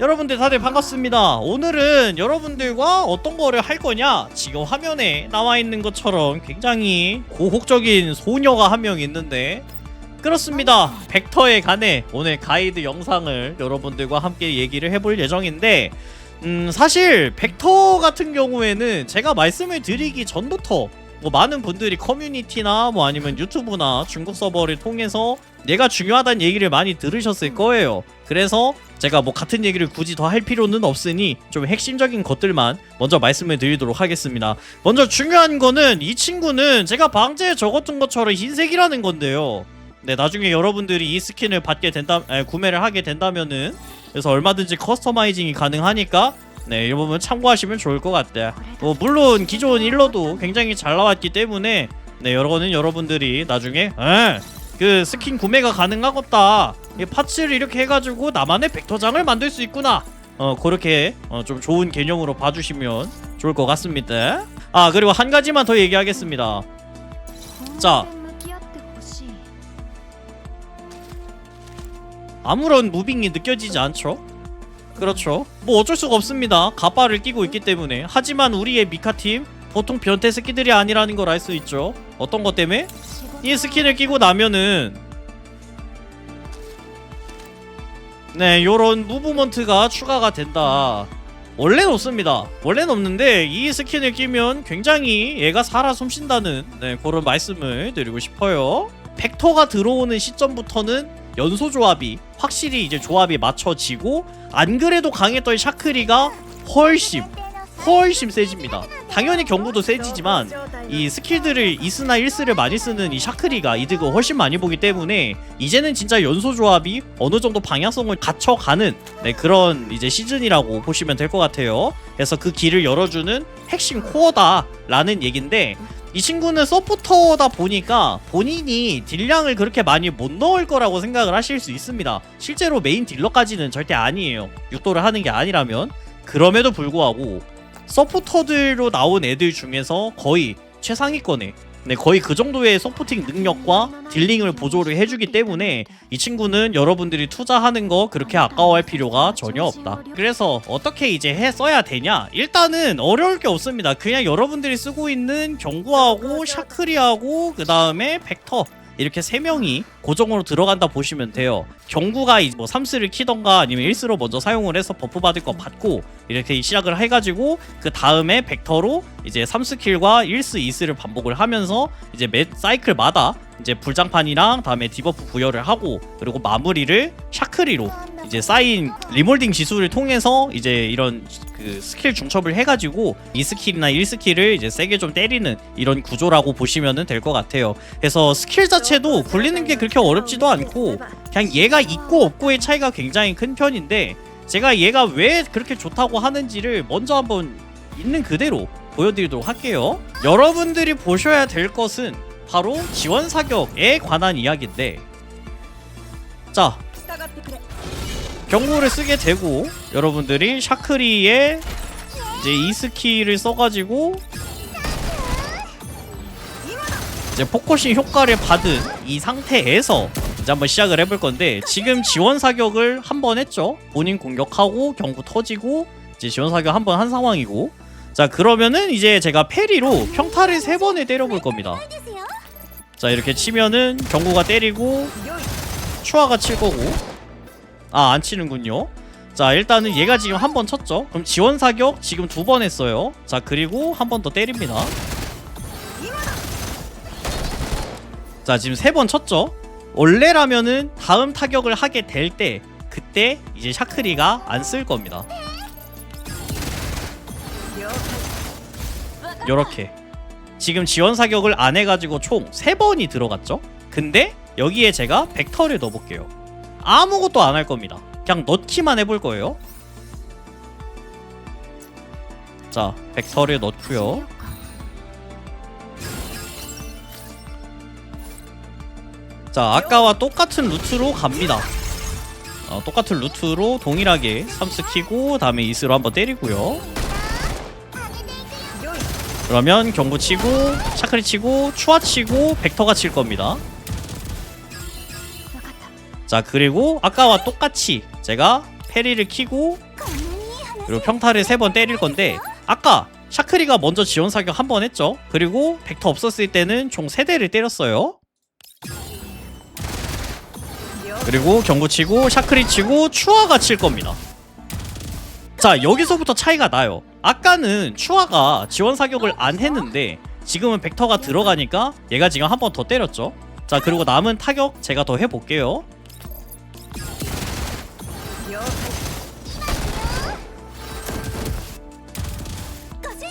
여러분들 다들 반갑습니다. 오늘은 여러분들과 어떤 거를 할 거냐? 지금 화면에 나와 있는 것처럼 굉장히 고혹적인 소녀가 한 명 있는데 그렇습니다. 벡터에 관해 오늘 가이드 영상을 여러분들과 함께 얘기를 해볼 예정인데 음 사실 벡터 같은 경우에는 제가 말씀을 드리기 전부터 뭐 많은 분들이 커뮤니티나 뭐 아니면 유튜브나 중국 서버를 통해서 얘가 중요하다는 얘기를 많이 들으셨을 거예요. 그래서 제가 뭐 같은 얘기를 굳이 더 할 필요는 없으니 좀 핵심적인 것들만 먼저 말씀을 드리도록 하겠습니다. 먼저 중요한 거는 이 친구는 제가 방제에 적었던 것처럼 흰색이라는 건데요. 네, 나중에 여러분들이 이 스킨을 받게 된다, 에, 구매를 하게 된다면은 그래서 얼마든지 커스터마이징이 가능하니까 네, 이 부분 참고하시면 좋을 것 같아요. 뭐 물론 기존 일러도 굉장히 잘 나왔기 때문에 네, 여러분은 여러분들이 나중에 에, 그 스킨 구매가 가능하겠다. 이 파츠를 이렇게 해가지고 나만의 벡터장을 만들 수 있구나. 어 그렇게 어, 좀 좋은 개념으로 봐주시면 좋을 것 같습니다. 아 그리고 한 가지만 더 얘기하겠습니다. 자. 아무런 무빙이 느껴지지 않죠? 그렇죠. 뭐 어쩔 수가 없습니다. 가빠를 끼고 있기 때문에. 하지만 우리의 미카팀 보통 변태 스키들이 아니라는 걸 알 수 있죠. 어떤 것 때문에? 이 스킨을 끼고 나면은 네 요런 무브먼트가 추가가 된다 원래는 없습니다 원래는 없는데 이 스킨을 끼면 굉장히 얘가 살아 숨쉰다는 네 그런 말씀을 드리고 싶어요 벡터가 들어오는 시점부터는 연소 조합이 확실히 이제 조합이 맞춰지고 안 그래도 강했던 샤크리가 훨씬 훨씬 세집니다. 당연히 경구도 세지지만 이 스킬들을 이스나 일스를 많이 쓰는 이 샤크리가 이득을 훨씬 많이 보기 때문에 이제는 진짜 연소 조합이 어느 정도 방향성을 갖춰가는 네, 그런 이제 시즌이라고 보시면 될 것 같아요. 그래서 그 길을 열어주는 핵심 코어다라는 얘긴데 이 친구는 서포터다 보니까 본인이 딜량을 그렇게 많이 못 넣을 거라고 생각을 하실 수 있습니다. 실제로 메인 딜러까지는 절대 아니에요. 육도를 하는 게 아니라면 그럼에도 불구하고 서포터들로 나온 애들 중에서 거의 최상위권에 네, 거의 그 정도의 서포팅 능력과 딜링을 보조를 해주기 때문에 이 친구는 여러분들이 투자하는 거 그렇게 아까워할 필요가 전혀 없다. 그래서 어떻게 이제 해 써야 되냐? 일단은 어려울 게 없습니다. 그냥 여러분들이 쓰고 있는 경구하고 샤크리하고 그 다음에 벡터 이렇게 세 명이 고정으로 들어간다 보시면 돼요. 경구가 뭐 3스를 키던가 아니면 1스로 먼저 사용을 해서 버프 받을 거 받고 이렇게 시작을 해가지고 그 다음에 벡터로 이제 3스킬과 1스, 2스를 반복을 하면서 이제 매 사이클마다 이제 불장판이랑 다음에 디버프 부여를 하고 그리고 마무리를 샤크리로 이제 쌓인 리몰딩 지수를 통해서 이제 이런 그 스킬 중첩을 해가지고 2스킬이나 1스킬을 이제 세게 좀 때리는 이런 구조라고 보시면 될 것 같아요. 그래서 스킬 자체도 굴리는 게 그렇게 어렵지도 않고 그냥 얘가 있고 없고의 차이가 굉장히 큰 편인데 제가 얘가 왜 그렇게 좋다고 하는지를 먼저 한번 있는 그대로 보여드리도록 할게요. 여러분들이 보셔야 될 것은 바로 지원 사격에 관한 이야기인데 자 경고를 쓰게 되고 여러분들이 샤크리에 이제 이 스킬을 써가지고 이제 포커싱 효과를 받은 이 상태에서 이제 한번 시작을 해볼 건데 지금 지원 사격을 한 번 했죠? 본인 공격하고 경고 터지고 이제 지원 사격 한 번 한 상황이고. 자 그러면은 이제 제가 페리로 평타를 세 번을 때려볼 겁니다. 자 이렇게 치면은 경고가 때리고 추화가 칠 거고 아 안 치는군요. 자 일단은 얘가 지금 한 번 쳤죠? 그럼 지원 사격 지금 두 번 했어요. 자 그리고 한 번 더 때립니다. 자 지금 세 번 쳤죠? 원래라면은 다음 타격을 하게 될 때 그때 이제 샤크리가 안 쓸 겁니다. 요렇게. 지금 지원 사격을 안 해가지고 총세 번이 들어갔죠? 근데 여기에 제가 벡터를 넣어볼게요 아무것도 안 할 겁니다. 그냥 넣기만 해볼 거예요. 자 벡터를 넣고요. 자 아까와 똑같은 루트로 갑니다. 어, 똑같은 루트로 동일하게 3스 키고 다음에 이스로 한번 때리고요. 그러면 경고 치고 샤크리 치고 추화 치고 벡터가 칠 겁니다 자 그리고 아까와 똑같이 제가 페리를 키고 그리고 평타를 세 번 때릴 건데 아까 샤크리가 먼저 지원 사격 한 번 했죠. 그리고 벡터 없었을 때는 총세 대를 때렸어요. 그리고 경고 치고 샤크리 치고 추아가 칠 겁니다. 자 여기서부터 차이가 나요. 아까는 추아가 지원 사격을 안 했는데 지금은 벡터가 들어가니까 얘가 지금 한 번 더 때렸죠. 자 그리고 남은 타격 제가 더 해볼게요.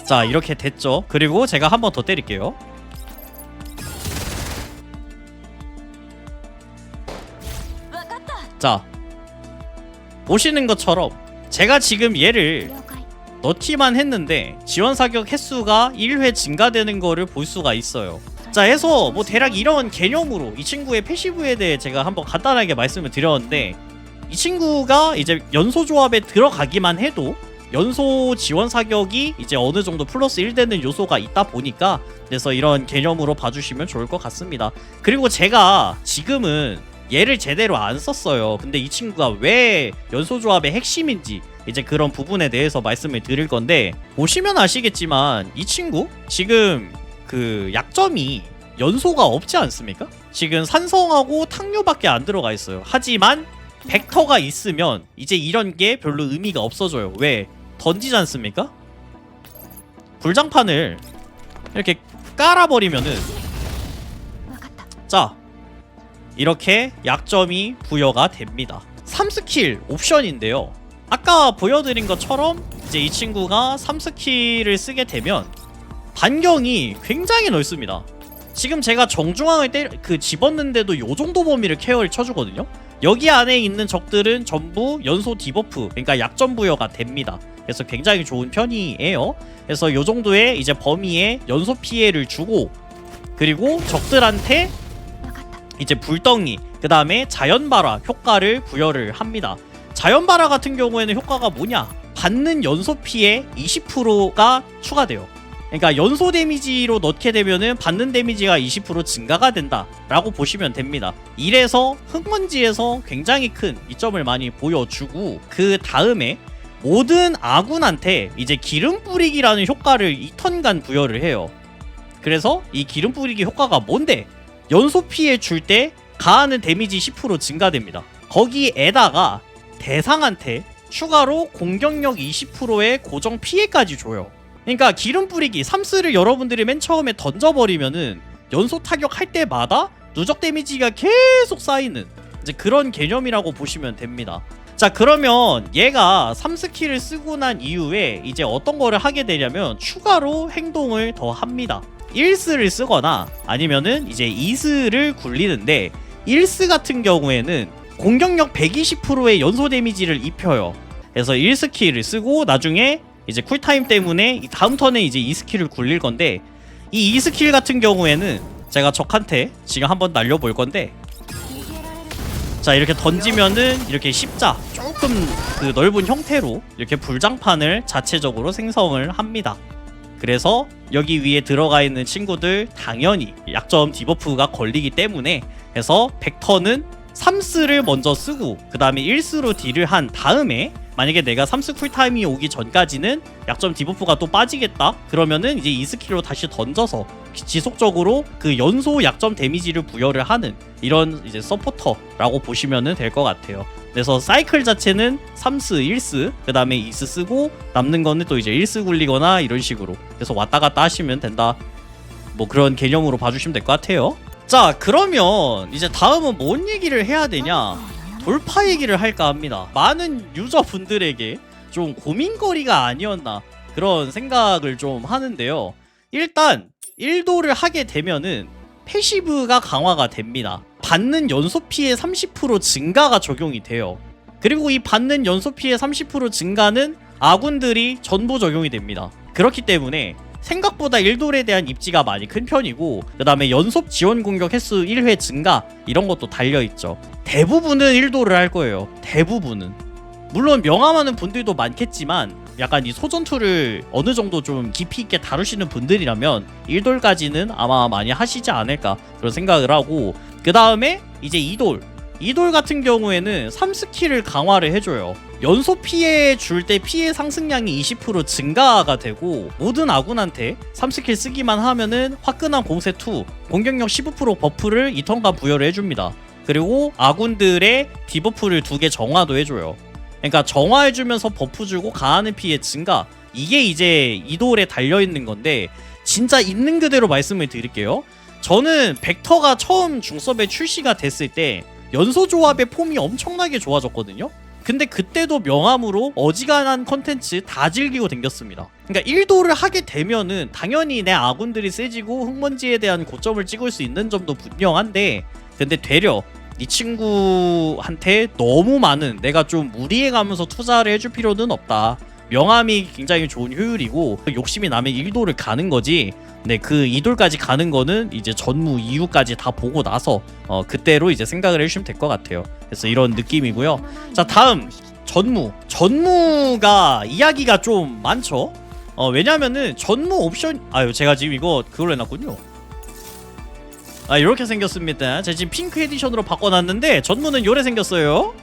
자 이렇게 됐죠. 그리고 제가 한 번 더 때릴게요. 자 보시는 것처럼 제가 지금 얘를 넣기만 했는데 지원 사격 횟수가 1회 증가되는 거를 볼 수가 있어요. 자 해서 뭐 대략 이런 개념으로 이 친구의 패시브에 대해 제가 한번 간단하게 말씀을 드렸는데 이 친구가 이제 연소 조합에 들어가기만 해도 연소 지원 사격이 이제 어느 정도 플러스 1 되는 요소가 있다 보니까 그래서 이런 개념으로 봐주시면 좋을 것 같습니다. 그리고 제가 지금은 얘를 제대로 안 썼어요. 근데 이 친구가 왜 연소 조합의 핵심인지 이제 그런 부분에 대해서 말씀을 드릴 건데 보시면 아시겠지만 이 친구 지금 그 약점이 연소가 없지 않습니까? 지금 산성하고 탕류밖에 안 들어가 있어요. 하지만 벡터가 있으면 이제 이런 게 별로 의미가 없어져요. 왜? 던지지 않습니까? 불장판을 이렇게 깔아버리면은 자 이렇게 약점이 부여가 됩니다. 3스킬 옵션인데요. 아까 보여드린 것처럼 이제 이 친구가 3스킬을 쓰게 되면 반경이 굉장히 넓습니다. 지금 제가 정중앙을 때, 그 집었는데도 요 정도 범위를 케어를 쳐주거든요. 여기 안에 있는 적들은 전부 연소 디버프, 그러니까 약점 부여가 됩니다. 그래서 굉장히 좋은 편이에요. 그래서 요 정도의 이제 범위에 연소 피해를 주고 그리고 적들한테 이제 불덩이 그 다음에 자연발화 효과를 부여를 합니다. 자연발화 같은 경우에는 효과가 뭐냐? 받는 연소 피해 20%가 추가돼요. 그러니까 연소 데미지로 넣게 되면은 받는 데미지가 20% 증가가 된다라고 보시면 됩니다. 이래서 흙먼지에서 굉장히 큰 이점을 많이 보여주고 그 다음에 모든 아군한테 이제 기름 뿌리기라는 효과를 2턴간 부여를 해요. 그래서 이 기름 뿌리기 효과가 뭔데? 연소 피해 줄 때 가하는 데미지 10% 증가됩니다. 거기에다가 대상한테 추가로 공격력 20%의 고정 피해까지 줘요. 그러니까 기름 뿌리기 3스를 여러분들이 맨 처음에 던져버리면은 연소 타격할 때마다 누적 데미지가 계속 쌓이는 이제 그런 개념이라고 보시면 됩니다. 자 그러면 얘가 3스킬을 쓰고 난 이후에 이제 어떤 거를 하게 되냐면 추가로 행동을 더 합니다. 1스를 쓰거나 아니면은 이제 2스를 굴리는데 1스 같은 경우에는 공격력 120%의 연소 데미지를 입혀요. 그래서 1스킬을 쓰고 나중에 이제 쿨타임 때문에 이 다음 턴에 이제 2스킬을 굴릴 건데 이 2스킬 같은 경우에는 제가 적한테 지금 한번 날려볼 건데 자 이렇게 던지면은 이렇게 십자 조금 그 넓은 형태로 이렇게 불장판을 자체적으로 생성을 합니다. 그래서 여기 위에 들어가 있는 친구들 당연히 약점 디버프가 걸리기 때문에 해서 벡터는 3스를 먼저 쓰고 그 다음에 1스로 딜을 한 다음에 만약에 내가 3스 쿨타임이 오기 전까지는 약점 디버프가 또 빠지겠다? 그러면은 이제 2스킬로 다시 던져서 지속적으로 그 연소 약점 데미지를 부여를 하는 이런 이제 서포터라고 보시면은 될 것 같아요. 그래서 사이클 자체는 3스, 1스, 그 다음에 2스 쓰고 남는 거는 또 이제 1스 굴리거나 이런 식으로 그래서 왔다 갔다 하시면 된다. 뭐 그런 개념으로 봐주시면 될 것 같아요. 자 그러면 이제 다음은 뭔 얘기를 해야 되냐 돌파 얘기를 할까 합니다. 많은 유저분들에게 좀 고민거리가 아니었나 그런 생각을 좀 하는데요. 일단 1도를 하게 되면은 패시브가 강화가 됩니다. 받는 연소 피해 30% 증가가 적용이 돼요. 그리고 이 받는 연소 피해 30% 증가는 아군들이 전부 적용이 됩니다. 그렇기 때문에 생각보다 1돌에 대한 입지가 많이 큰 편이고 그 다음에 연속 지원 공격 횟수 1회 증가 이런 것도 달려있죠 대부분은 1돌을 할 거예요 대부분은 물론 명함하는 분들도 많겠지만 약간 이 소전투를 어느 정도 좀 깊이 있게 다루시는 분들이라면 1돌까지는 아마 많이 하시지 않을까 그런 생각을 하고 그 다음에 이제 2돌 이돌 같은 경우에는 3스킬을 강화를 해줘요. 연소 피해 줄 때 피해 상승량이 20% 증가가 되고 모든 아군한테 3스킬 쓰기만 하면은 화끈한 공세 2 공격력 15% 버프를 이 턴간 부여를 해줍니다. 그리고 아군들의 디버프를 두 개 정화도 해줘요. 그러니까 정화해주면서 버프 주고 가하는 피해 증가 이게 이제 이돌에 달려 있는 건데 진짜 있는 그대로 말씀을 드릴게요. 저는 벡터가 처음 중섭에 출시가 됐을 때 연소 조합의 폼이 엄청나게 좋아졌거든요. 근데 그때도 명함으로 어지간한 컨텐츠 다 즐기고 댕겼습니다. 그러니까 1도를 하게 되면은 당연히 내 아군들이 세지고 흙먼지에 대한 고점을 찍을 수 있는 점도 분명한데 근데 되려 이 친구한테 너무 많은 내가 좀 무리해가면서 투자를 해줄 필요는 없다. 명함이 굉장히 좋은 효율이고 욕심이 나면 1도를 가는 거지. 네, 그 2돌까지 가는 거는 이제 전무 이후까지 다 보고 나서 어 그때로 이제 생각을 해주시면 될 것 같아요. 그래서 이런 느낌이고요. 자, 다음 전무. 전무가 이야기가 좀 많죠. 어 왜냐면은 전무 옵션 아유 제가 지금 이거 그걸로 해놨군요. 아 이렇게 생겼습니다. 제가 지금 핑크 에디션으로 바꿔놨는데 전무는 요래 생겼어요.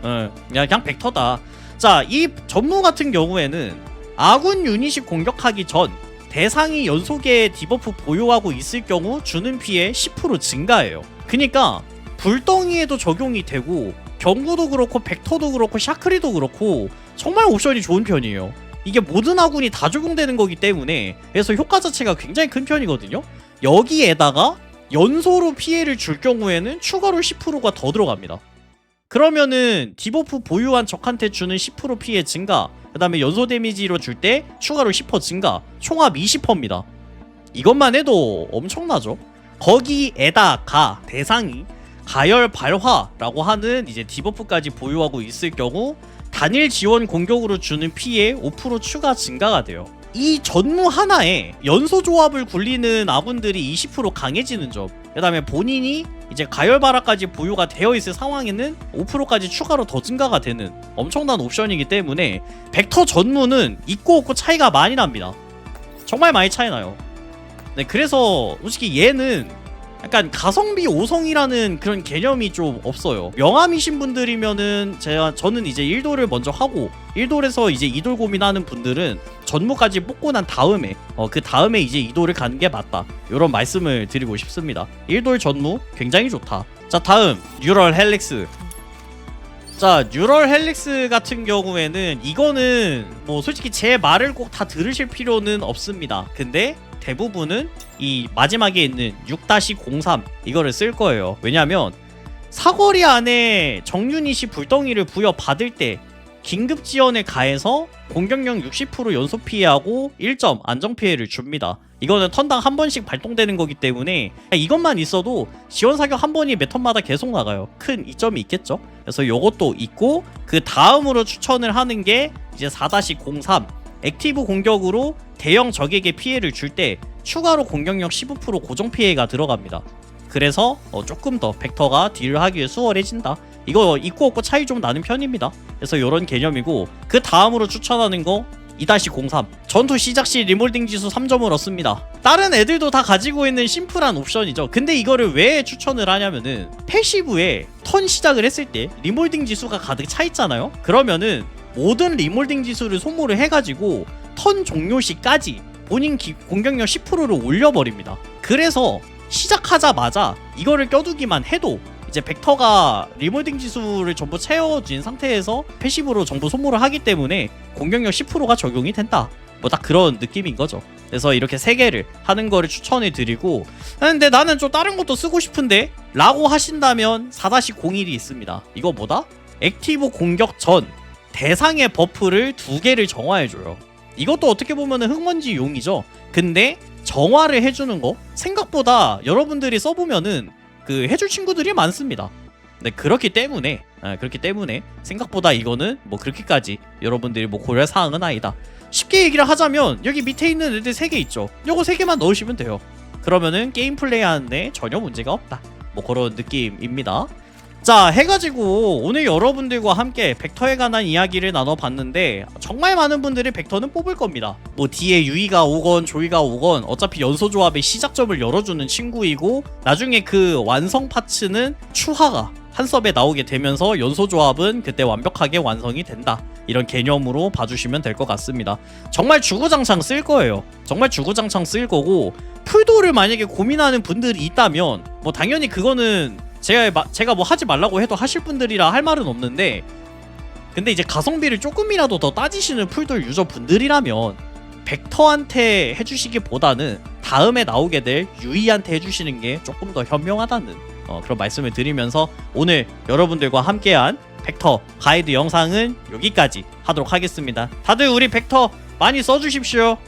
어, 그냥 벡터다. 자, 이 전무 같은 경우에는 아군 유닛이 공격하기 전 대상이 연속의 디버프 보유하고 있을 경우 주는 피해 10% 증가해요. 그니까 불덩이에도 적용이 되고 경구도 그렇고 벡터도 그렇고 샤크리도 그렇고 정말 옵션이 좋은 편이에요. 이게 모든 아군이 다 적용되는 거기 때문에 그래서 효과 자체가 굉장히 큰 편이거든요. 여기에다가 연소로 피해를 줄 경우에는 추가로 10%가 더 들어갑니다. 그러면은 디버프 보유한 적한테 주는 10% 피해 증가, 그 다음에 연소 데미지로 줄 때 추가로 10% 증가, 총합 20%입니다. 이것만 해도 엄청나죠? 거기에다가 대상이 가열 발화라고 하는 이제 디버프까지 보유하고 있을 경우 단일 지원 공격으로 주는 피해 5% 추가 증가가 돼요. 이 전무 하나에 연소 조합을 굴리는 아군들이 20% 강해지는 점. 그다음에 본인이 이제 가열바라까지 보유가 되어 있을 상황에는 5%까지 추가로 더 증가가 되는 엄청난 옵션이기 때문에 벡터 전무는 있고 없고 차이가 많이 납니다. 정말 많이 차이 나요. 네, 그래서 솔직히 얘는 약간 가성비 5성이라는 그런 개념이 좀 없어요. 명함이신 분들이면은 제가 저는 이제 1돌을 먼저 하고 1돌에서 이제 2돌 고민하는 분들은 전무까지 뽑고 난 다음에 어 그 다음에 이제 2돌을 가는 게 맞다. 이런 말씀을 드리고 싶습니다. 1돌 전무 굉장히 좋다. 자, 다음 뉴럴 헬릭스. 자, 뉴럴 헬릭스 같은 경우에는 이거는 뭐 솔직히 제 말을 꼭 다 들으실 필요는 없습니다. 근데 대부분은 이 마지막에 있는 6-03 이거를 쓸 거예요. 왜냐면 사거리 안에 정유닛이 불덩이를 부여받을 때 긴급 지원에 가해서 공격력 60% 연속 피해하고 1점 안정 피해를 줍니다. 이거는 턴당 한 번씩 발동되는 거기 때문에 이것만 있어도 지원 사격 한 번이 매 턴마다 계속 나가요. 큰 이점이 있겠죠. 그래서 이것도 있고 그 다음으로 추천을 하는 게 이제 4-03 액티브 공격으로 대형 적에게 피해를 줄 때 추가로 공격력 15% 고정 피해가 들어갑니다. 그래서 어, 조금 더 벡터가 딜을 하기에 수월해진다. 이거 있고 없고 차이 좀 나는 편입니다. 그래서 이런 개념이고 그 다음으로 추천하는 거 2-03 전투 시작 시 리몰딩 지수 3점을 얻습니다. 다른 애들도 다 가지고 있는 심플한 옵션이죠. 근데 이거를 왜 추천을 하냐면은 패시브에 턴 시작을 했을 때 리몰딩 지수가 가득 차 있잖아요. 그러면은 모든 리몰딩 지수를 소모를 해가지고 턴 종료 시까지 본인 기- 공격력 10%를 올려버립니다. 그래서 시작하자마자 이거를 껴두기만 해도 이제 벡터가 리몰딩 지수를 전부 채워진 상태에서 패시브로 전부 소모를 하기 때문에 공격력 10%가 적용이 된다. 뭐 딱 그런 느낌인 거죠. 그래서 이렇게 세 개를 하는 거를 추천해 드리고 아, 근데 나는 좀 다른 것도 쓰고 싶은데 라고 하신다면 4-01이 있습니다. 이거 뭐다? 액티브 공격 전 대상의 버프를 두 개를 정화해줘요. 이것도 어떻게 보면 흙먼지 용이죠. 근데 정화를 해주는 거 생각보다 여러분들이 써보면은 그 해줄 친구들이 많습니다. 네 그렇기 때문에 아, 그렇기 때문에 생각보다 이거는 뭐 그렇게까지 여러분들이 뭐 고려할 사항은 아니다. 쉽게 얘기를 하자면 여기 밑에 있는 애들 세개 있죠. 요거 세 개만 넣으시면 돼요. 그러면은 게임 플레이하는데 전혀 문제가 없다. 뭐 그런 느낌입니다. 자 해가지고 오늘 여러분들과 함께 벡터에 관한 이야기를 나눠봤는데 정말 많은 분들이 벡터는 뽑을 겁니다. 뭐 뒤에 유이가 오건 조이가 오건 어차피 연소 조합의 시작점을 열어주는 친구이고 나중에 그 완성 파츠는 추하가 한 섭에 나오게 되면서 연소 조합은 그때 완벽하게 완성이 된다. 이런 개념으로 봐주시면 될 것 같습니다. 정말 주구장창 쓸 거예요. 정말 주구장창 쓸 거고 풀도를 만약에 고민하는 분들이 있다면 뭐 당연히 그거는 제가 마- 제가 뭐 하지 말라고 해도 하실 분들이라 할 말은 없는데 근데 이제 가성비를 조금이라도 더 따지시는 풀돌 유저분들이라면 벡터한테 해주시기보다는 다음에 나오게 될 유이한테 해주시는 게 조금 더 현명하다는 어, 그런 말씀을 드리면서 오늘 여러분들과 함께한 벡터 가이드 영상은 여기까지 하도록 하겠습니다. 다들 우리 벡터 많이 써주십시오.